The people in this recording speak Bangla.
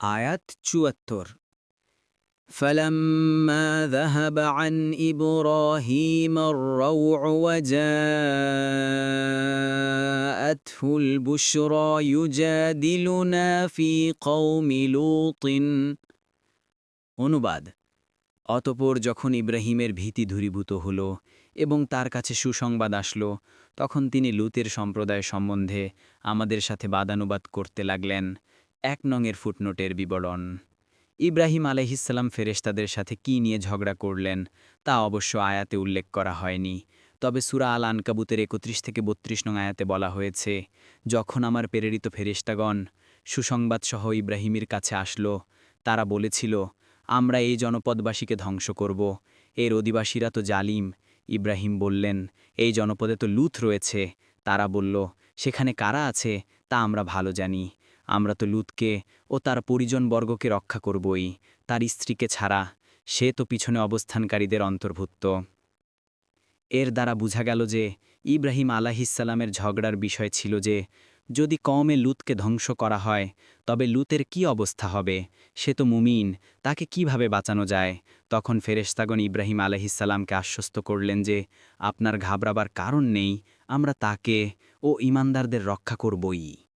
আয়াত চুয়াত্তর فلما ذهب عن إبراهيم الروع وجاءته البشرى يجادلنا في قوم لوط অনুবাদ অতপর যখন ইব্রাহিমের ভীতি দূরীভূত হল এবং তার কাছে সুসংবাদ আসলো তখন তিনি লুতের সম্প্রদায় সম্বন্ধে আমাদের সাথে বাদানুবাদ করতে লাগলেন এক নঙের ফুটনোটের বিবরণ। ইব্রাহিম আলহিসাল্লাম ফেরেশতাদের সাথে কি নিয়ে ঝগড়া করলেন, তা অবশ্য আয়াতে উল্লেখ করা হয়নি। তবে সুরা আল আনকাবুতের একত্রিশ থেকে বত্রিশ নং আয়াতে বলা হয়েছে, যখন আমার প্রেরিত ফেরেশতাগণ সুসংবাদসহ ইব্রাহিমের কাছে আসলো, তারা বলেছিল, আমরা এই জনপদবাসীকে ধ্বংস করব, এর অধিবাসীরা তো জালিম ইব্রাহিম বললেন, এই জনপদে তো লুথ রয়েছে। তারা বলল, সেখানে কারা আছে? তা আমরা ভালো জানি। আমরা তো লুতকে ও তার পরিজনবর্গকে রক্ষা করবই, তার স্ত্রীকে ছাড়া, সে তো পিছনে অবস্থানকারীদের অন্তর্ভুক্ত। এর দ্বারা বোঝা গেল যে ইব্রাহিম আলাহিসাল্লামের ঝগড়ার বিষয় ছিল যে, যদি কমে লুতকে ধ্বংস করা হয়, তবে লুতের কি অবস্থা হবে? সে তো মুমিন, তাকে কীভাবে বাঁচানো যায়? তখন ফেরেশতাগণ ইব্রাহিম আলহিসাল্লামকে আশ্বস্ত করলেন যে, আপনার ঘাবড়াবার কারণ নেই, আমরা তাকে ও ইমানদারদের রক্ষা করবই।